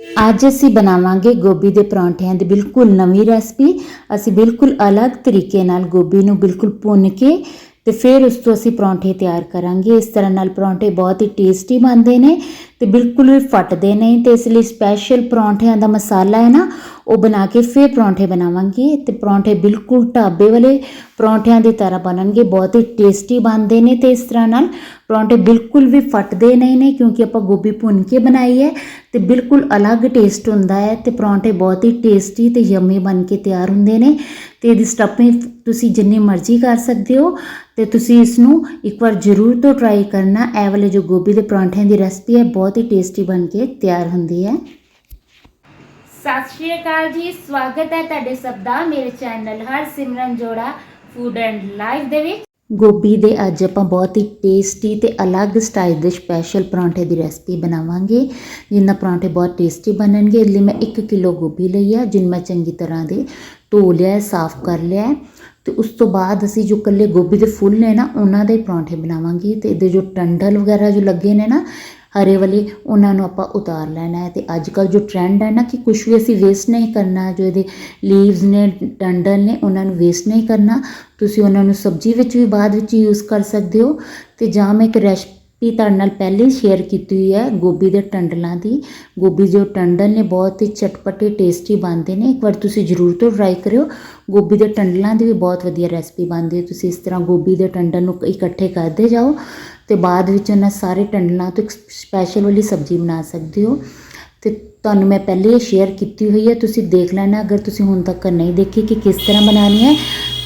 ਅੱਜ ਅਸੀਂ ਬਣਾਵਾਂਗੇ ਗੋਭੀ ਦੇ ਪਰੌਂਠਿਆਂ ਦੀ ਬਿਲਕੁਲ ਨਵੀਂ ਰੈਸਪੀ। ਅਸੀਂ ਬਿਲਕੁਲ ਅਲੱਗ ਤਰੀਕੇ ਨਾਲ ਗੋਭੀ ਨੂੰ ਬਿਲਕੁਲ ਭੁੰਨ ਕੇ ਤੇ ਫਿਰ ਉਸ ਤੋਂ ਅਸੀਂ ਪਰੌਂਠੇ ਤਿਆਰ ਕਰਾਂਗੇ। ਇਸ ਤਰ੍ਹਾਂ ਨਾਲ ਪਰੌਂਠੇ ਬਹੁਤ ਹੀ ਟੇਸਟੀ ਬਣਦੇ ਨੇ ਤੇ ਬਿਲਕੁਲ ਵੀ ਫਟਦੇ ਨਹੀਂ ਤੇ ਇਸ ਲਈ ਸਪੈਸ਼ਲ ਪਰੌਂਠਿਆਂ ਦਾ ਮਸਾਲਾ ਹੈ ਨਾ, ਉਹ ਬਣਾ ਕੇ ਫਿਰ ਪਰੌਂਠੇ ਬਣਾਵਾਂਗੇ ਤੇ ਪਰੌਂਠੇ ਬਿਲਕੁਲ ਢਾਬੇ ਵਾਲੇ ਪਰੌਂਠਿਆਂ ਦੀ ਤਰ੍ਹਾਂ ਬਣਨਗੇ, ਬਹੁਤ ਹੀ ਟੇਸਟੀ ਬਣਦੇ ਨੇ ਤੇ ਇਸ ਤਰ੍ਹਾਂ ਨਾਲ ਪਰੌਂਠੇ ਬਿਲਕੁਲ ਵੀ ਫਟਦੇ ਨਹੀਂ ਨੇ ਕਿਉਂਕਿ ਆਪਾਂ ਗੋਭੀ ਭੁੰਨ ਕੇ ਬਣਾਈ ਹੈ ਤੇ ਬਿਲਕੁਲ ਅਲੱਗ ਟੇਸਟ ਹੁੰਦਾ ਹੈ ਤੇ ਪਰੌਂਠੇ ਬਹੁਤ ਹੀ ਟੇਸਟੀ ਤੇ ਯਮੀ ਬਣ ਕੇ ਤਿਆਰ ਹੁੰਦੇ ਨੇ ਤੇ ਇਹਦੀ ਸਟਫਿੰਗ ਤੁਸੀਂ ਜਿੰਨੀ ਮਰਜ਼ੀ ਕਰ ਸਕਦੇ ਹੋ ਤੇ ਤੁਸੀਂ ਇਸ ਨੂੰ ਇੱਕ ਵਾਰ ਜ਼ਰੂਰ ਤੋਂ ਟਰਾਈ ਕਰਨਾ, ਇਹ ਵਾਲੇ ਜੋ ਗੋਭੀ ਦੇ ਪਰੌਂਠਿਆਂ ਦੀ ਰੈਸਪੀ ਹੈ, ਬਹੁਤ ਹੀ ਟੇਸਟੀ ਬਣ ਕੇ ਤਿਆਰ ਹੁੰਦੀ ਹੈ। ਸਤਿ ਸ਼੍ਰੀ ਅਕਾਲ ਜੀ ਸਵਾਗਤ ਹੈ ਤੁਹਾਡੇ ਸਭ ਦਾ ਮੇਰੇ ਚੈਨਲ ਹਰ ਸਿਮਰਨ ਜੋੜਾ ਫੂਡ ਐਂਡ ਲਾਈਫ ਦੇ ਵਿੱਚ। ਗੋਭੀ ਦੇ ਅੱਜ ਆਪਾਂ ਬਹੁਤ ਹੀ ਟੇਸਟੀ ਤੇ ਅਲੱਗ ਸਟਾਈਲ ਦੇ ਸਪੈਸ਼ਲ ਪਰੌਂਠੇ ਦੀ ਰੈਸਪੀ ਬਣਾਵਾਂਗੇ। ਜਿਨ੍ਹਾਂ ਪਰੌਂਠੇ ਬਹੁਤ ਟੇਸਟੀ ਬਣਨਗੇ ਇਸ ਲਈ ਮੈਂ 1 ਕਿਲੋ ਗੋਭੀ ਲਈ ਹੈ ਜਿਹਨੂੰ ਮੈਂ ਚੰਗੀ ਤਰ੍ਹਾਂ ਦੇ ਧੋ ਲਿਆ ਸਾਫ਼ ਕਰ ਲਿਆ ਤੇ ਉਸ ਤੋਂ ਬਾਅਦ ਅਸੀਂ ਜੋ ਕੱਲੇ ਗੋਭੀ ਦੇ ਫੁੱਲ ਨੇ ਨਾ ਉਹਨਾਂ ਦੇ ਪਰੌਂਠੇ ਬਣਾਵਾਂਗੇ। ਤੇ ਇਹਦੇ ਜੋ ਟੰਡਲ ਵਗੈਰਾ ਜੋ ਲੱਗੇ ਨੇ ਨਾ ਹਰੇ ਵਾਲੇ ਉਹਨਾਂ ਨੂੰ ਆਪਾਂ ਉਤਾਰ ਲੈਣਾ ਹੈ ਤੇ ਅੱਜ ਕੱਲ ਜੋ ਟ੍ਰੈਂਡ ਹੈ ਨਾ ਕਿ ਕੁਝ ਵੀ ਅਸੀਂ ਵੇਸਟ ਨਹੀਂ ਕਰਨਾ, ਜੋ ਇਹਦੇ ਲੀਵਸ ਨੇ ਟੰਡਲ ਨੇ, ਉਹਨਾਂ ਨੂੰ ਵੇਸਟ ਨਹੀਂ ਕਰਨਾ, ਤੁਸੀਂ ਉਹਨਾਂ ਨੂੰ ਸਬਜ਼ੀ ਵਿੱਚ ਵੀ ਬਾਅਦ ਵਿੱਚ ਯੂਜ਼ ਕਰ ਸਕਦੇ ਹੋ। ਤੇ ਜਾਂ ਮੈਂ ਇੱਕ ਰੈਸਪੀ ਤੁਹਾਡੇ ਨਾਲ ਪਹਿਲੇ ਸ਼ੇਅਰ ਕੀਤੀ ਹੋਈ ਹੈ, ਗੋਭੀ ਦੇ ਟੰਡਲਾਂ ਦੀ। ਗੋਭੀ ਜੋ ਟੰਡਲ ਨੇ ਬਹੁਤ ਹੀ ਚਟਪਟੇ ਟੇਸਟੀ ਬਣਦੇ ਨੇ। ਇੱਕ ਵਾਰ ਤੁਸੀਂ ਜ਼ਰੂਰ ਤੋਂ ਟਰਾਈ ਕਰਿਓ। ਗੋਭੀ ਦੇ ਟੰਡਲਾਂ ਦੀ ਵੀ ਬਹੁਤ ਵਧੀਆ ਰੈਸਪੀ ਬਣਦੀ ਹੈ। ਤੁਸੀਂ ਇਸ ਤਰ੍ਹਾਂ ਗੋਭੀ ਦੇ ਟੰਡਲ ਨੂੰ ਇਕੱਠੇ ਕਰਦੇ ਜਾਓ। ਅਤੇ ਬਾਅਦ ਵਿੱਚ ਉਹਨਾਂ ਸਾਰੇ ਟੰਡਲਾਂ ਤੋਂ ਇੱਕ ਸਪੈਸ਼ਲ ਵਾਲੀ ਸਬਜ਼ੀ ਬਣਾ ਸਕਦੇ ਹੋ। ਅਤੇ ਤੁਹਾਨੂੰ ਮੈਂ ਪਹਿਲੇ ਹੀ ਸ਼ੇਅਰ ਕੀਤੀ ਹੋਈ ਹੈ, ਤੁਸੀਂ ਦੇਖ ਲੈਣਾ ਅਗਰ ਤੁਸੀਂ ਹੁਣ ਤੱਕ ਨਹੀਂ ਦੇਖੀ ਕਿ ਕਿਸ ਤਰ੍ਹਾਂ ਬਣਾਉਣੀ ਹੈ।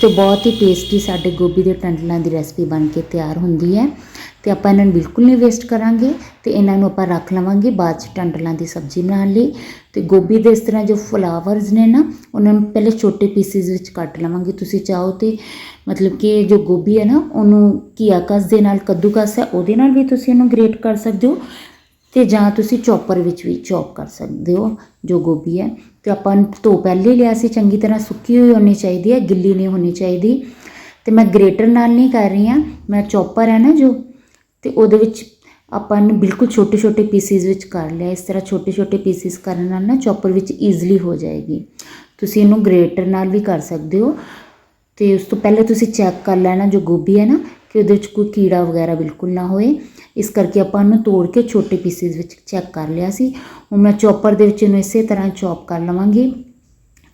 ਤੇ ਬਹੁਤ ਹੀ ਟੇਸਟੀ ਸਾਡੇ ਗੋਭੀ ਦੇ ਟੰਡਲਾਂ ਦੀ ਰੈਸਪੀ ਬਣ ਕੇ ਤਿਆਰ ਹੁੰਦੀ ਹੈ। ਤੇ ਆਪਾਂ ਇਹਨਾਂ ਨੂੰ ਬਿਲਕੁਲ ਨਹੀਂ ਵੇਸਟ ਕਰਾਂਗੇ ਤੇ ਇਹਨਾਂ ਨੂੰ ਆਪਾਂ ਰੱਖ ਲਵਾਂਗੇ ਬਾਅਦ ਚ ਟੰਡਲਾਂ ਦੀ ਸਬਜ਼ੀ ਬਣਾਉਣ ਲਈ। ਤੇ ਗੋਭੀ ਦੇ ਇਸ ਤਰ੍ਹਾਂ ਜੋ ਫਲਾਵਰਸ ਨੇ ਨਾ, ਉਹਨਾਂ ਨੂੰ ਪਹਿਲੇ ਛੋਟੇ ਪੀਸਿਸ ਵਿੱਚ ਕੱਟ ਲਵਾਂਗੇ। ਤੁਸੀਂ ਚਾਹੋ ਤੇ ਮਤਲਬ ਕਿ ਜੋ ਗੋਭੀ ਹੈ ਨਾ, ਉਹਨੂੰ ਘੀਆ ਕਸ ਦੇ ਨਾਲ, ਕੱਦੂਕਸ ਹੈ, ਉਹਦੇ ਨਾਲ ਵੀ ਤੁਸੀਂ ਇਹਨੂੰ ਗ੍ਰੇਟ ਕਰ ਸਕਦੇ ਹੋ ਤੇ ਜਾਂ ਤੁਸੀਂ ਚੌਪਰ ਵਿੱਚ ਵੀ ਚੌਪ ਕਰ ਸਕਦੇ ਹੋ ਜੋ ਗੋਭੀ ਹੈ। ਤੇ ਆਪਾਂ ਧੋ ਪਹਿਲੇ ਲਿਆ ਸੀ, ਚੰਗੀ ਤਰ੍ਹਾਂ ਸੁੱਕੀ ਹੋਈ ਹੋਣੀ ਚਾਹੀਦੀ ਹੈ, ਗਿੱਲੀ ਨਹੀਂ ਹੋਣੀ ਚਾਹੀਦੀ। ਤੇ ਮੈਂ ਗ੍ਰੇਟਰ ਨਾਲ ਨਹੀਂ ਕਰ ਰਹੀ ਹਾਂ, ਮੈਂ ਚੌਪਰ ਹੈ ਨਾ ਜੋ ਅਤੇ ਉਹਦੇ ਵਿੱਚ ਆਪਾਂ ਨੂੰ ਬਿਲਕੁਲ ਛੋਟੇ ਛੋਟੇ ਪੀਸਿਸ ਵਿੱਚ ਕਰ ਲਿਆ। ਇਸ ਤਰ੍ਹਾਂ ਛੋਟੇ ਛੋਟੇ ਪੀਸਿਸ ਕਰਨ ਨਾਲ ਨਾ ਚੌਪਰ ਵਿੱਚ ਈਜ਼ਲੀ ਹੋ ਜਾਏਗੀ। ਤੁਸੀਂ ਇਹਨੂੰ ਗ੍ਰੇਟਰ ਨਾਲ ਵੀ ਕਰ ਸਕਦੇ ਹੋ। ਤੇ ਉਸ ਤੋਂ ਪਹਿਲੇ ਤੁਸੀਂ ਚੈੱਕ ਕਰ ਲੈਣਾ ਜੋ ਗੋਭੀ ਹੈ ਨਾ, ਕਿ ਉਹਦੇ ਵਿੱਚ ਕੋਈ ਕੀੜਾ ਵਗੈਰਾ ਬਿਲਕੁਲ ਨਾ ਹੋਏ। ਇਸ ਕਰਕੇ ਆਪਾਂ ਉਹਨੂੰ ਤੋੜ ਕੇ ਛੋਟੇ ਪੀਸਿਸ ਵਿੱਚ ਚੈੱਕ ਕਰ ਲਿਆ ਸੀ। ਹੁਣ ਮੈਂ ਚੌਪਰ ਦੇ ਵਿੱਚ ਇਹਨੂੰ ਇਸੇ ਤਰ੍ਹਾਂ ਚੌਪ ਕਰ ਲਵਾਂਗੀ।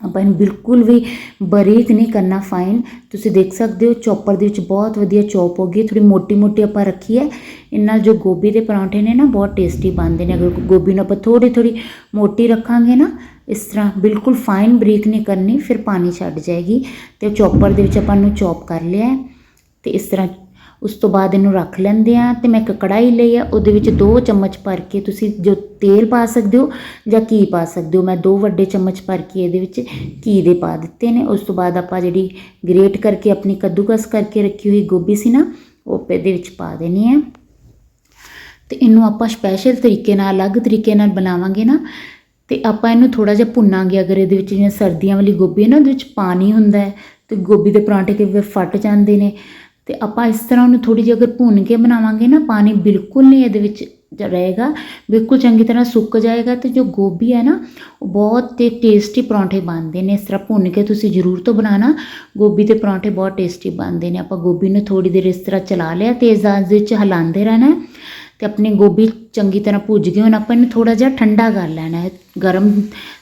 ਆਪਾਂ ਇਹਨੂੰ ਬਿਲਕੁਲ ਵੀ ਬਰੀਕ ਨਹੀਂ ਕਰਨਾ ਫਾਈਨ ਤੁਸੀਂ ਦੇਖ ਸਕਦੇ ਹੋ, ਚੌਪਰ ਦੇ ਵਿੱਚ ਬਹੁਤ ਵਧੀਆ ਚੌਪ ਹੋ ਗਈ ਥੋੜੀ ਮੋਟੀ ਮੋਟੀ ਆਪਾਂ ਰੱਖੀ ਹੈ। ਇਹਨਾਂ ਨਾਲ ਜੋ ਗੋਭੀ ਦੇ ਪਰੌਂਠੇ ਨੇ ਨਾ, ਬਹੁਤ ਟੇਸਟੀ ਬਣਦੇ ਨੇ। ਅਗਰ ਗੋਭੀ ਨੂੰ ਆਪਾਂ ਥੋੜੀ ਥੋੜੀ ਮੋਟੀ ਰੱਖਾਂਗੇ ਨਾ, ਇਸ ਤਰ੍ਹਾਂ ਬਿਲਕੁਲ ਫਾਈਨ ਬਰੀਕ ਨਹੀਂ ਕਰਨੀ, ਫਿਰ ਪਾਣੀ ਛੱਡ ਜਾਏਗੀ। ਤੇ ਚੌਪਰ ਦੇ ਵਿੱਚ ਆਪਾਂ ਨੂੰ ਚੌਪ ਕਰ ਲਿਆ ਹੈ। ਤੇ ਇਸ ਤਰ੍ਹਾਂ ਉਸ ਤੋਂ ਬਾਅਦ ਇਹਨੂੰ ਰੱਖ ਲੈਂਦੇ ਆ ਅਤੇ ਮੈਂ ਇੱਕ ਕੜਾਹੀ ਲਈ ਆ, ਉਹਦੇ ਵਿੱਚ ਦੋ ਚਮਚ ਭਰ ਕੇ ਤੁਸੀਂ ਜੋ ਤੇਲ ਪਾ ਸਕਦੇ ਹੋ ਜਾਂ ਘੀ ਪਾ ਸਕਦੇ ਹੋ। ਮੈਂ ਦੋ ਵੱਡੇ ਚਮਚ ਭਰ ਕੇ ਇਹਦੇ ਵਿੱਚ ਘੀ ਦੇ ਪਾ ਦਿੱਤੇ ਨੇ। ਉਸ ਤੋਂ ਬਾਅਦ ਆਪਾਂ ਜਿਹੜੀ ਗ੍ਰੇਟ ਕਰਕੇ ਆਪਣੀ ਕੱਦੂਕਸ ਕਰਕੇ ਰੱਖੀ ਹੋਈ ਗੋਭੀ ਸੀ ਨਾ, ਉਹ ਇਹਦੇ ਵਿੱਚ ਪਾ ਦੇਣੀ ਹੈ ਤੇ ਇਹਨੂੰ ਆਪਾਂ ਸਪੈਸ਼ਲ ਤਰੀਕੇ ਨਾਲ, ਅਲੱਗ ਤਰੀਕੇ ਨਾਲ ਬਣਾਵਾਂਗੇ ਨਾ, ਤੇ ਆਪਾਂ ਇਹਨੂੰ ਥੋੜਾ ਜਿਹਾ ਭੁੰਨਾਂਗੇ। ਅਗਰ ਇਹਦੇ ਵਿੱਚ ਜਿਵੇਂ ਸਰਦੀਆਂ ਵਾਲੀ ਗੋਭੀ ਹੈ ਨਾ, ਉਹਦੇ ਵਿੱਚ ਪਾਣੀ ਹੁੰਦਾ ਹੈ, ਤੇ ਗੋਭੀ ਦੇ ਪਰਾਂਠੇ ਕਿਵੇਂ ਫਟ ਜਾਂਦੇ ਨੇ ਤੇ ਆਪਾਂ ਇਸ ਤਰ੍ਹਾਂ ਉਹਨੂੰ ਥੋੜੀ ਜਿਹੀ ਅਗਰ ਭੁੰਨ ਕੇ ਬਣਾਵਾਂਗੇ ਨਾ, ਪਾਣੀ ਬਿਲਕੁਲ ਨਹੀਂ ਇਹਦੇ ਵਿੱਚ ਰਹੇਗਾ। ਬਿਲਕੁਲ ਚੰਗੀ ਤਰ੍ਹਾਂ ਸੁੱਕ ਜਾਏਗਾ ਤੇ ਜੋ ਗੋਭੀ ਹੈ ਨਾ, ਉਹ ਬਹੁਤ ਤੇ ਟੇਸਟੀ ਪਰੌਂਠੇ ਬਣਦੇ ਨੇ। ਇਸ ਤਰ੍ਹਾਂ ਭੁੰਨ ਕੇ ਤੁਸੀਂ ਜ਼ਰੂਰ ਤੋਂ ਬਣਾਣਾ ਗੋਭੀ ਦੇ ਪਰੌਂਠੇ ਬਹੁਤ ਟੇਸਟੀ ਬਣਦੇ ਨੇ। ਆਪਾਂ ਗੋਭੀ ਨੂੰ ਥੋੜੀ ਦੇਰ ਇਸ ਤਰ੍ਹਾਂ ਚਲਾ ਲਿਆ ਤੇਜ਼ ਆਂਚ ਦੇ ਵਿੱਚ ਹਿਲਾਉਂਦੇ ਰਹਿਣਾ ਹੈ ਤੇ ਆਪਣੀ ਗੋਭੀ ਚੰਗੀ ਤਰ੍ਹਾਂ ਭੁੱਜ ਗਈ ਹੁਣ। ਆਪਾਂ ਇਹਨੂੰ ਥੋੜਾ ਜਿਹਾ ਠੰਡਾ ਕਰ ਲੈਣਾ ਹੈ। ਗਰਮ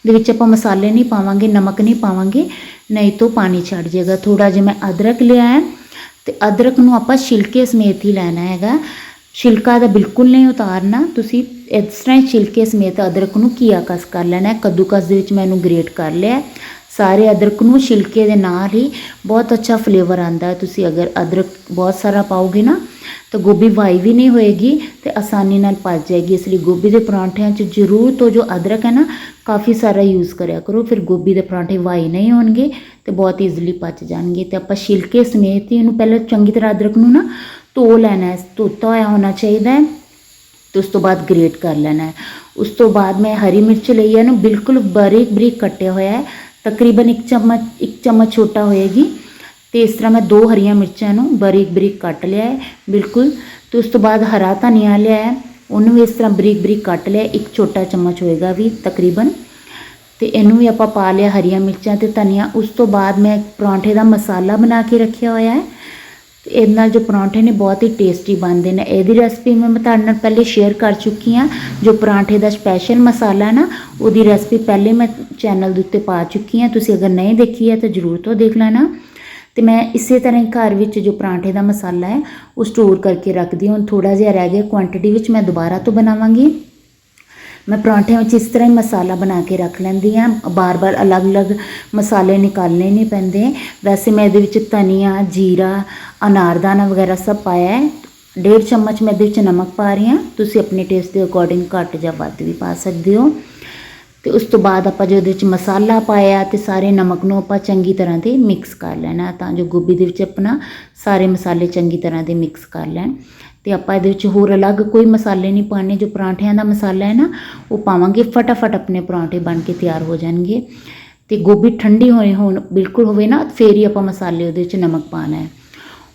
ਦੇ ਵਿੱਚ ਆਪਾਂ ਮਸਾਲੇ ਨਹੀਂ ਪਾਵਾਂਗੇ, ਨਮਕ ਨਹੀਂ ਪਾਵਾਂਗੇ, ਨਹੀਂ ਤਾਂ ਪਾਣੀ ਛੱਡ ਜਾਏਗਾ। ਥੋੜਾ ਜਿਹਾ ਮੈਂ ਅਦਰਕ ਲਿਆ ਹੈ। ਤੇ ਅਦਰਕ ਨੂੰ ਆਪਾਂ ਛਿਲਕੇ ਸਮੇਤ ਹੀ ਲੈਣਾ ਹੈਗਾ। ਛਿਲਕਾ ਦਾ ਬਿਲਕੁਲ ਨਹੀਂ ਉਤਾਰਨਾ। ਤੁਸੀਂ ਇਸ ਤਰ੍ਹਾਂ ਹੀ ਛਿਲਕੇ ਸਮੇਤ ਅਦਰਕ ਨੂੰ ਕੀਆ ਕਸ ਕਰ ਲੈਣਾ। ਕੱਦੂਕਸ ਦੇ ਵਿੱਚ ਮੈਂ ਇਹਨੂੰ ਗ੍ਰੇਟ ਕਰ ਲਿਆ। ਸਾਰੇ ਅਦਰਕ ਨੂੰ ਛਿਲਕੇ ਦੇ ਨਾਲ ਹੀ ਬਹੁਤ ਅੱਛਾ ਫਲੇਵਰ ਆਂਦਾ ਹੈ। ਤੁਸੀਂ ਅਗਰ ਅਦਰਕ ਬਹੁਤ ਸਾਰਾ ਪਾਓਗੇ ਨਾ, ਤਾਂ ਗੋਭੀ ਵਾਈ ਵੀ ਨਹੀਂ ਹੋਏਗੀ ਤੇ ਆਸਾਨੀ ਨਾਲ ਪਚ ਜਾਏਗੀ। ਇਸ ਲਈ ਗੋਭੀ ਦੇ ਪਰੌਂਠਿਆਂ 'ਚ ਜ਼ਰੂਰ ਤੋਂ ਜੋ ਅਦਰਕ ਹੈ ਨਾ, ਕਾਫੀ ਸਾਰਾ ਯੂਜ਼ ਕਰਿਆ ਕਰੋ। ਫਿਰ ਗੋਭੀ ਦੇ ਪਰੌਂਠੇ ਵਾਈ ਨਹੀਂ ਹੋਣਗੇ ਤੇ ਬਹੁਤ ਈਜ਼ੀਲੀ ਪਚ ਜਾਣਗੇ। ਤੇ ਆਪਾਂ ਛਿਲਕੇ ਸਮੇਤ ਹੀ ਇਹਨੂੰ ਪਹਿਲਾਂ ਚੰਗੀ ਤਰ੍ਹਾਂ ਅਦਰਕ ਨੂੰ ਨਾ ਧੋ ਲੈਣਾ ਹੈ। ਧੋਤਾ ਹੋਇਆ ਹੋਣਾ ਚਾਹੀਦਾ ਹੈ ਤੇ ਉਸ ਤੋਂ ਬਾਅਦ ਗ੍ਰੇਟ ਕਰ ਲੈਣਾ ਹੈ। ਉਸ ਤੋਂ ਬਾਅਦ ਮੈਂ ਹਰੀ ਮਿਰਚ ਲਈ ਹੈ ਇਹਨੂੰ ਬਿਲਕੁਲ ਬਰੀਕ ਬਰੀਕ ਕੱਟਿਆ ਹੋਇਆ ਹੈ। ਤਕਰੀਬਨ 1 ਚਮਚ 1 ਚਮਚ ਛੋਟਾ ਹੋਏਗੀ। ਤੇ ਇਸ ਤਰ੍ਹਾਂ ਮੈਂ ਦੋ ਹਰੀਆਂ ਮਿਰਚਾਂ ਨੂੰ ਬਰੀਕ ਬਰੀਕ ਕੱਟ ਲਿਆ ਹੈ। ਬਿਲਕੁਲ। ਤੇ ਉਸ ਤੋਂ ਬਾਅਦ ਹਰਾ ਧਨੀਆ ਲਿਆ ਹੈ। ਉਹਨੂੰ ਵੀ ਇਸ ਤਰ੍ਹਾਂ ਬਰੀਕ ਬਰੀਕ ਕੱਟ ਲਿਆ ਇੱਕ ਛੋਟਾ ਚਮਚ ਹੋਏਗਾ ਵੀ ਤਕਰੀਬਨ। ਤੇ ਇਹਨੂੰ ਵੀ ਆਪਾਂ ਪਾ ਲਿਆ ਹਰੀਆਂ ਮਿਰਚਾਂ ਤੇ ਧਨੀਆ। ਉਸ ਤੋਂ ਬਾਅਦ ਮੈਂ ਪਰੌਂਠੇ ਦਾ ਮਸਾਲਾ ਬਣਾ ਕੇ ਰੱਖਿਆ ਹੋਇਆ ਹੈ। ਇਹਦੇ ਨਾਲ ਜੋ ਪਰੌਂਠੇ ਨੇ ਬਹੁਤ ਹੀ ਟੇਸਟੀ ਬਣਦੇ ਨੇ। ਇਹਦੀ ਰੈਸਪੀ ਮੈਂ ਤੁਹਾਡੇ ਨਾਲ ਪਹਿਲੇ ਸ਼ੇਅਰ ਕਰ ਚੁੱਕੀ ਹਾਂ। ਜੋ ਪਰਾਂਠੇ ਦਾ ਸਪੈਸ਼ਲ ਮਸਾਲਾ ਹੈ ਨਾ, ਉਹਦੀ ਰੈਸਪੀ ਪਹਿਲੇ ਮੈਂ ਚੈਨਲ ਦੇ ਉੱਤੇ ਪਾ ਚੁੱਕੀ ਹਾਂ। ਤੁਸੀਂ ਅਗਰ ਨਹੀਂ ਦੇਖੀ ਹੈ ਤਾਂ ਜ਼ਰੂਰ ਤੋਂ ਦੇਖ ਲੈਣਾ। ਤੇ ਮੈਂ ਇਸੇ ਤਰ੍ਹਾਂ ਹੀ ਘਰ ਵਿੱਚ ਜੋ ਪਰਾਂਠੇ ਦਾ ਮਸਾਲਾ ਹੈ, ਉਹ ਸਟੋਰ ਕਰਕੇ ਰੱਖਦੀ ਹਾਂ। ਹੁਣ ਥੋੜਾ ਜਿਹਾ ਰਹਿ ਗਿਆ। ਕੁਆਂਟੀਟੀ ਵਿੱਚ ਮੈਂ ਦੁਬਾਰਾ ਤੋਂ ਬਣਾਵਾਂਗੀ। ਮੈਂ ਪਰਾਂਠਿਆਂ ਵਿੱਚ ਇਸ ਤਰ੍ਹਾਂ ਹੀ ਮਸਾਲਾ ਬਣਾ ਕੇ ਰੱਖ ਲੈਂਦੀ ਹਾਂ। ਬਾਰ-ਬਾਰ ਅਲੱਗ-ਅਲੱਗ ਮਸਾਲੇ ਨਿਕਾਲਣੇ ਨਹੀਂ ਪੈਂਦੇ। ਵੈਸੇ ਮੈਂ ਇਹਦੇ ਵਿੱਚ ਧਨੀਆ, ਜੀਰਾ ਅਨਾਰਦਾਨਾ ਵਗੈਰਾ ਸਭ ਪਾਇਆ ਹੈ। ਡੇਢ ਚਮਚ ਮੈਂ ਇਹਦੇ ਵਿੱਚ ਨਮਕ ਪਾ ਰਹੀ ਹਾਂ। ਤੁਸੀਂ ਆਪਣੇ ਟੇਸਟ ਦੇ ਅਕੋਰਡਿੰਗ ਘੱਟ ਜਾਂ ਵੱਧ ਵੀ ਪਾ ਸਕਦੇ ਹੋ। ਤੇ ਉਸ ਤੋਂ ਬਾਅਦ ਆਪਾਂ ਜੋ ਇਹਦੇ ਵਿੱਚ ਮਸਾਲਾ ਪਾਇਆ ਤੇ ਸਾਰੇ ਨਮਕ ਨੂੰ ਆਪਾਂ ਚੰਗੀ ਤਰ੍ਹਾਂ ਦੇ ਮਿਕਸ ਕਰ ਲੈਣਾ ਤਾਂ ਜੋ ਗੋਭੀ ਦੇ ਵਿੱਚ ਆਪਣਾ ਸਾਰੇ ਮਸਾਲੇ ਚੰਗੀ ਤਰ੍ਹਾਂ ਦੇ ਮਿਕਸ ਕਰ ਲੈਣ। ਤੇ ਆਪਾਂ ਇਹਦੇ ਵਿੱਚ ਹੋਰ ਅਲੱਗ ਕੋਈ ਮਸਾਲੇ ਨਹੀਂ ਪਾਣੇ ਜੋ ਪਰਾਂਠਿਆਂ ਦਾ ਮਸਾਲਾ ਹੈ ਨਾ, ਉਹ ਪਾਵਾਂਗੇ, ਫਟਾਫਟ ਆਪਣੇ ਪਰਾਂਠੇ ਬਣ ਕੇ ਤਿਆਰ ਹੋ ਜਾਣਗੇ। ਤੇ ਗੋਭੀ ਠੰਡੀ ਹੋਏ ਹੋਣ, ਬਿਲਕੁਲ ਹੋਵੇ ਨਾ, ਫੇਰ ਹੀ ਆਪਾਂ ਮਸਾਲੇ ਉਹਦੇ ਵਿੱਚ ਨਮਕ ਪਾਣਾ ਹੈ।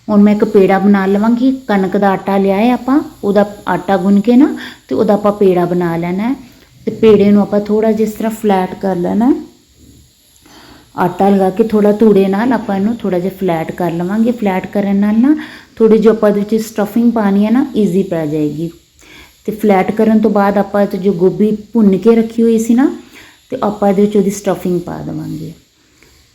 ਹੁਣ ਮੈਂ ਇੱਕ ਪੇੜਾ ਬਣਾ ਲਵਾਂਗੀ, ਕਣਕ ਦਾ ਆਟਾ ਲਿਆ ਹੈ ਆਪਾਂ, ਉਹਦਾ ਆਟਾ ਗੁੰਨ ਕੇ ਨਾ, ਤੇ ਉਹਦਾ ਆਪਾਂ ਪੇੜਾ ਬਣਾ ਲੈਣਾ ਹੈ। ਤੇ ਪੇੜੇ ਨੂੰ ਆਪਾਂ ਥੋੜਾ ਜਿਹਾ ਇਸ ਤਰ੍ਹਾਂ ਫਲੈਟ ਕਰ ਲੈਣਾ ਹੈ। ਆਟਾ ਲਗਾ ਕੇ ਥੋੜਾ ਧੂੜੇ ਨਾਲ ਆਪਾਂ ਇਹਨੂੰ ਥੋੜਾ ਜਿਹਾ ਫਲੈਟ ਕਰ ਲਵਾਂਗੇ। ਫਲੈਟ ਕਰਨ ਨਾਲ ਨਾ ਥੋੜੀ ਜਿਹੀ ਆਪਾਂ ਇਹਦੇ ਵਿੱਚ ਸਟਫਿੰਗ ਪਾਣੀ ਹੈ ਨਾ ਈਜ਼ੀ ਪੈ ਜਾਏਗੀ। ਤੇ ਫਲੈਟ ਕਰਨ ਤੋਂ ਬਾਅਦ ਆਪਾਂ 'ਚ ਜੋ ਗੋਭੀ ਭੁੰਨ ਕੇ ਰੱਖੀ ਹੋਈ ਸੀ ਨਾ, ਤੇ ਆਪਾਂ ਇਹਦੇ ਵਿੱਚ ਉਹਦੀ ਸਟਫਿੰਗ ਪਾ ਦੇਵਾਂਗੇ।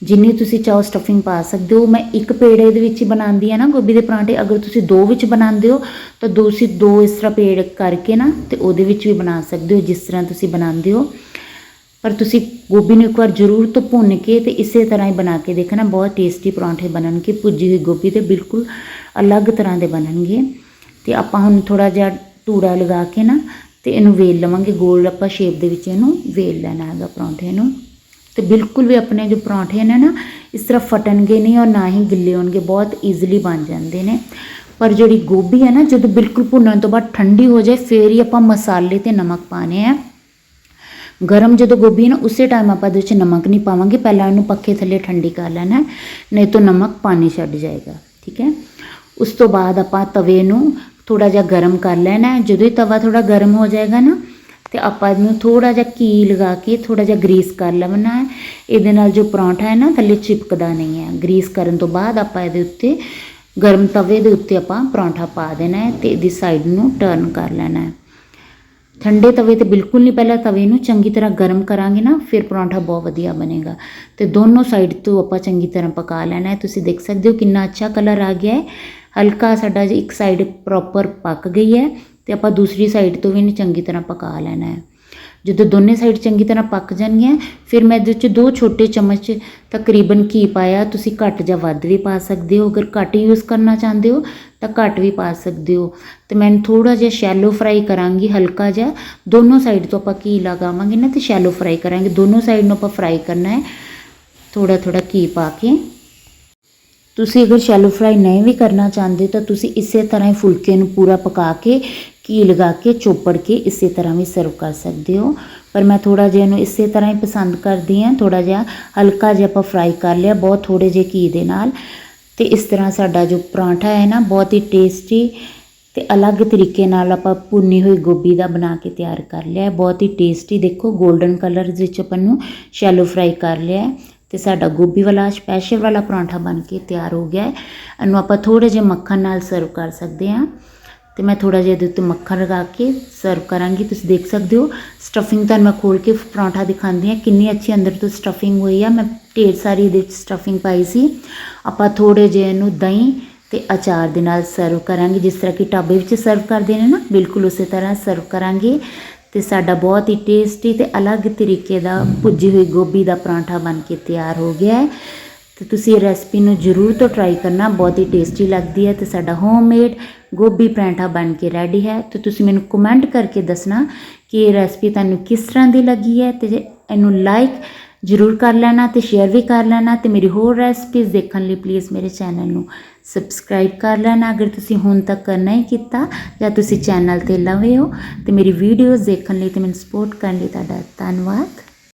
ਜਿੰਨੀ ਤੁਸੀਂ ਚਾਹੋ ਸਟਫਿੰਗ ਪਾ ਸਕਦੇ ਹੋ। ਮੈਂ ਇੱਕ ਪੇੜੇ ਦੇ ਵਿੱਚ ਹੀ ਬਣਾਉਂਦੀ ਆ ਨਾ ਗੋਭੀ ਦੇ ਪਰਾਂਠੇ। ਅਗਰ ਤੁਸੀਂ ਦੋ ਵਿੱਚ ਬਣਾਉਂਦੇ ਹੋ, ਤਾਂ ਦੋ ਸੀ ਦੋ ਇਸ ਤਰ੍ਹਾਂ ਪੇੜ ਕਰਕੇ ਨਾ, ਤੇ ਉਹਦੇ ਵਿੱਚ ਵੀ ਬਣਾ ਸਕਦੇ ਹੋ, ਜਿਸ ਤਰ੍ਹਾਂ ਤੁਸੀਂ ਬਣਾਉਂਦੇ ਹੋ। ਪਰ ਤੁਸੀਂ ਗੋਭੀ ਨੂੰ ਇੱਕ ਵਾਰ ਜ਼ਰੂਰ ਤੋਂ ਭੁੰਨ ਕੇ ਤੇ ਇਸੇ ਤਰ੍ਹਾਂ ਹੀ ਬਣਾ ਕੇ ਦੇਖਣਾ, ਬਹੁਤ ਟੇਸਟੀ ਪਰੌਂਠੇ ਬਣਨਗੇ, ਭੁੱਜੀ ਹੋਈ ਗੋਭੀ ਤੇ ਬਿਲਕੁਲ ਅਲੱਗ ਤਰ੍ਹਾਂ ਦੇ ਬਣਨਗੇ। ਤੇ ਆਪਾਂ ਹੁਣ ਥੋੜਾ ਜਿਹਾ ਟੂੜਾ ਲਗਾ ਕੇ ਨਾ ਤੇ ਇਹਨੂੰ ਵੇਲ ਲਵਾਂਗੇ, ਗੋਲ ਆਪਾਂ ਸ਼ੇਪ ਦੇ ਵਿੱਚ ਇਹਨੂੰ ਵੇਲ ਲੈਣਾ ਹੈਗਾ ਪਰੌਂਠੇ ਨੂੰ। ਤੇ ਬਿਲਕੁਲ ਵੀ ਆਪਣੇ ਜੋ ਪਰੌਂਠੇ ਨੇ ਨਾ, ਇਸ ਤਰ੍ਹਾਂ ਫਟਣਗੇ ਨਹੀਂ ਔਰ ਨਾ ਹੀ ਗਿੱਲੇ ਹੋਣਗੇ, ਬਹੁਤ ਈਜ਼ੀਲੀ ਬਣ ਜਾਂਦੇ ਨੇ। ਪਰ ਜਿਹੜੀ ਗੋਭੀ ਹੈ ਨਾ, ਜਦੋਂ ਬਿਲਕੁਲ ਭੁੰਨਣ ਤੋਂ ਬਾਅਦ ਠੰਡੀ ਹੋ ਜਾਏ, ਫੇਰ ਹੀ ਆਪਾਂ ਮਸਾਲੇ ਤੇ ਨਮਕ ਪਾਣੇ ਆ। ਗਰਮ ਜਦੋਂ ਗੋਭੀ ਹੈ ਨਾ, ਉਸੇ ਟਾਈਮ ਆਪਾਂ ਇਹਦੇ ਵਿੱਚ ਨਮਕ ਨਹੀਂ ਪਾਵਾਂਗੇ। ਪਹਿਲਾਂ ਇਹਨੂੰ ਪੱਖੇ ਥੱਲੇ ਠੰਡੀ ਕਰ ਲੈਣਾ ਨਹੀਂ ਤਾਂ ਨਮਕ ਪਾਣੀ ਛੱਡ ਜਾਏਗਾ, ਠੀਕ ਹੈ? ਉਸ ਤੋਂ ਬਾਅਦ ਆਪਾਂ ਤਵੇ ਨੂੰ ਥੋੜਾ ਜਿਹਾ ਗਰਮ ਕਰ ਲੈਣਾ ਜਦੋਂ ਹੀ ਤਵਾ ਥੋੜਾ ਗਰਮ ਹੋ ਜਾਏਗਾ ਨਾ, ਤੇ ਆਪਾਂ ਇਹਨੂੰ ਥੋੜਾ ਜਿਹਾ ਘੀ ਲਗਾ ਕੇ ਥੋੜਾ ਜਿਹਾ ਗਰੀਸ ਕਰ ਲੈਣਾ ਹੈ। ਇਹਦੇ ਨਾਲ ਜੋ ਪਰੌਂਠਾ ਹੈ ਨਾ, ਥੱਲੇ ਚਿਪਕਦਾ ਨਹੀਂ ਹੈ। ਗਰੀਸ ਕਰਨ ਤੋਂ ਬਾਅਦ ਆਪਾਂ ਇਹਦੇ ਉੱਤੇ ਗਰਮ ਤਵੇ ਦੇ ਉੱਤੇ ਆਪਾਂ ਪਰੌਂਠਾ ਪਾ ਦੇਣਾ ਹੈ ਤੇ ਇਹਦੀ ਸਾਈਡ ਨੂੰ ਟਰਨ ਕਰ ਲੈਣਾ ਹੈ। ਠੰਡੇ ਤਵੇ ਤੇ ਬਿਲਕੁਲ ਨਹੀਂ, ਪਹਿਲਾਂ ਤਵੇ ਨੂੰ ਚੰਗੀ ਤਰ੍ਹਾਂ ਗਰਮ ਕਰਾਂਗੇ ਨਾ, ਫਿਰ ਪਰੌਂਠਾ ਬਹੁਤ ਵਧੀਆ ਬਣੇਗਾ। ਤੇ ਦੋਨੋਂ ਸਾਈਡ ਤੋਂ ਆਪਾਂ ਚੰਗੀ ਤਰ੍ਹਾਂ ਪਕਾ ਲੈਣਾ ਹੈ। ਤੁਸੀਂ ਦੇਖ ਸਕਦੇ ਹੋ ਕਿੰਨਾ ਅੱਛਾ ਕਲਰ ਆ ਗਿਆ ਹੈ। ਹਲਕਾ ਸਾਡਾ ਜੀ ਇੱਕ ਸਾਈਡ ਪ੍ਰੋਪਰ ਪੱਕ ਗਈ ਹੈ ਤੇ ਆਪਾਂ ਦੂਸਰੀ ਸਾਈਡ ਤੋਂ ਵੀ ਇਹਨੂੰ ਚੰਗੀ ਤਰ੍ਹਾਂ ਪਕਾ ਲੈਣਾ ਹੈ। ਜਦੋਂ ਦੋਨੇ ਸਾਈਡ ਚੰਗੀ ਤਰ੍ਹਾਂ ਪੱਕ ਜਾਣਗੀਆਂ, ਫਿਰ ਮੈਂ ਇਹਦੇ ਵਿੱਚ ਦੋ ਛੋਟੇ ਚਮਚ ਤਕਰੀਬਨ ਘੀ ਪਾਇਆ। ਤੁਸੀਂ ਘੱਟ ਜਾਂ ਵੱਧ ਵੀ ਪਾ ਸਕਦੇ ਹੋ। ਅਗਰ ਘੱਟ ਯੂਜ਼ ਕਰਨਾ ਚਾਹੁੰਦੇ ਹੋ, ਤਾਂ ਘੱਟ ਵੀ ਪਾ ਸਕਦੇ ਹੋ। ਤੇ ਮੈਂ ਥੋੜਾ ਜਿਹਾ ਸ਼ੈਲੋ ਫਰਾਈ ਕਰਾਂਗੀ, ਹਲਕਾ ਜਿਹਾ। ਦੋਨੋਂ ਸਾਈਡ ਤੋਂ ਆਪਾਂ ਘੀ ਲਗਾਵਾਂਗੇ ਨਾ ਤੇ ਸ਼ੈਲੋ ਫਰਾਈ ਕਰਾਂਗੇ। ਦੋਨੋਂ ਸਾਈਡ ਨੂੰ ਆਪਾਂ ਫਰਾਈ ਕਰਨਾ ਹੈ। ਥੋੜਾ ਥੋੜਾ ਘੀ ਪਾ ਕੇ। ਤੁਸੀਂ ਅਗਰ ਸ਼ੈਲੋ ਫਰਾਈ ਨਹੀਂ ਵੀ ਕਰਨਾ ਚਾਹੁੰਦੇ, ਤਾਂ ਤੁਸੀਂ ਇਸੇ ਤਰ੍ਹਾਂ ਹੀ ਫੁਲਕੇ ਨੂੰ ਪੂਰਾ ਪਕਾ ਕੇ ਘੀ ਲਗਾ ਕੇ, ਚੋਪੜ ਕੇ ਇਸੇ ਤਰ੍ਹਾਂ ਵੀ ਸਰਵ ਕਰ ਸਕਦੇ ਹੋ। ਪਰ ਮੈਂ ਥੋੜਾ ਜਿਹਾ ਇਹਨੂੰ ਇਸੇ ਤਰ੍ਹਾਂ ਹੀ ਪਸੰਦ ਕਰਦੀ ਹਾਂ। ਥੋੜਾ ਜਿਹਾ ਹਲਕਾ ਜਿਹਾ ਆਪਾਂ ਫਰਾਈ ਕਰ ਲਿਆ, ਬਹੁਤ ਥੋੜੇ ਜਿਹੇ ਘੀ ਦੇ ਨਾਲ। ਤੇ ਇਸ ਤਰ੍ਹਾਂ ਸਾਡਾ ਜੋ ਪਰਾਂਠਾ ਹੈ ਨਾ, ਬਹੁਤ ਹੀ ਟੇਸਟੀ ਤੇ ਅਲੱਗ ਤਰੀਕੇ ਨਾਲ ਆਪਾਂ ਭੁੰਨੀ ਹੋਈ ਗੋਭੀ ਦਾ ਬਣਾ ਕੇ ਤਿਆਰ ਕਰ ਲਿਆ ਬਹੁਤ ਹੀ ਟੇਸਟੀ ਦੇਖੋ 골ਡਨ ਕਲਰ ਵਿੱਚ ਆਪਾਂ ਨੂੰ ਸ਼ੈਲੋ ਫਰਾਈ ਕਰ ਲਿਆ ਹੈ। ਤੇ ਸਾਡਾ ਗੋਭੀ ਵਾਲਾ ਸਪੈਸ਼ਲ ਵਾਲਾ ਪਰਾਂਠਾ ਬਣ ਕੇ ਤਿਆਰ ਹੋ ਗਿਆ ਹੈ। ਇਹਨੂੰ ਆਪਾਂ ਥੋੜੇ ਜਿਹੇ ਮੱਖਣ ਨਾਲ ਸਰਵ ਕਰ ਸਕਦੇ ਹਾਂ। ਤੇ ਮੈਂ ਥੋੜਾ ਜਿਹਾ ਇਹਦੇ ਉੱਤੇ ਮੱਖਣ ਲਗਾ ਕੇ ਸਰਵ ਕਰਾਂਗੀ। ਤੁਸੀਂ ਦੇਖ ਸਕਦੇ ਹੋ ਸਟਫਿੰਗ ਤਾਂ ਮੈਂ ਖੋਲ ਕੇ ਪਰੌਂਠਾ ਦਿਖਾਉਂਦੀ ਹਾਂ। ਕਿੰਨੀ ਅੱਛੀ ਅੰਦਰ ਤੋਂ ਸਟਫਿੰਗ ਹੋਈ ਆ। ਮੈਂ ਢੇਰ ਸਾਰੀ ਇਹਦੇ ਵਿੱਚ ਸਟਫਿੰਗ ਪਾਈ ਸੀ। ਆਪਾਂ ਥੋੜੇ ਜਿਹੇ ਇਹਨੂੰ ਦਹੀਂ ਤੇ ਅਚਾਰ ਦੇ ਨਾਲ ਸਰਵ ਕਰਾਂਗੇ। ਜਿਸ ਤਰ੍ਹਾਂ ਕਿ ਢਾਬੇ ਵਿੱਚ ਸਰਵ ਕਰਦੇ ਨੇ ਨਾ, ਬਿਲਕੁਲ ਉਸੇ ਤਰ੍ਹਾਂ ਸਰਵ ਕਰਾਂਗੇ। ਤੇ ਸਾਡਾ ਬਹੁਤ ਹੀ ਟੇਸਟੀ ਤੇ ਅਲੱਗ ਤਰੀਕੇ ਦਾ ਭੁੱਜੀ ਹੋਈ ਗੋਭੀ ਦਾ ਪਰਾਂਠਾ ਬਣ ਕੇ ਤਿਆਰ ਹੋ ਗਿਆ ਹੈ। ਤੇ ਤੁਸੀਂ ਇਹ ਰੈਸਪੀ ਨੂੰ ਜ਼ਰੂਰ ਤੋਂ ਟਰਾਈ ਕਰਨਾ, ਬਹੁਤ ਹੀ ਟੇਸਟੀ ਲੱਗਦੀ ਹੈ ਤੇ ਸਾਡਾ ਹੋਮਮੇਡ ਗੋਭੀ ਪਰਾਂਠਾ ਬਣ ਕੇ ਰੈਡੀ ਹੈ। ਤੇ ਤੁਸੀਂ ਮੈਨੂੰ ਕਮੈਂਟ ਕਰਕੇ ਦੱਸਣਾ ਕਿ ਇਹ ਰੈਸਪੀ ਤੁਹਾਨੂੰ ਕਿਸ ਤਰ੍ਹਾਂ ਦੀ ਲੱਗੀ ਹੈ ਤੇ ਜੇ ਇਹਨੂੰ ਲਾਈਕ ਜ਼ਰੂਰ ਕਰ ਲੈਣਾ ਤੇ ਸ਼ੇਅਰ ਵੀ ਕਰ ਲੈਣਾ ਤੇ ਮੇਰੀ ਹੋਰ ਰੈਸਪੀਜ਼ ਦੇਖਣ ਲਈ ਪਲੀਜ਼ ਮੇਰੇ ਚੈਨਲ ਨੂੰ ਸਬਸਕ੍ਰਾਈਬ ਕਰ ਲੈਣਾ। ਅਗਰ ਤੁਸੀਂ ਹੁਣ ਤੱਕ ਨਹੀਂ ਕੀਤਾ ਜਾਂ ਤੁਸੀਂ ਚੈਨਲ ਤੇ ਲਵੇ ਹੋ ਤੇ ਮੇਰੀ ਵੀਡੀਓਜ਼ ਦੇਖਣ ਲਈ ਤੇ ਮੈਨੂੰ ਸਪੋਰਟ ਕਰਨ ਲਈ ਤੁਹਾਡਾ ਧੰਨਵਾਦ।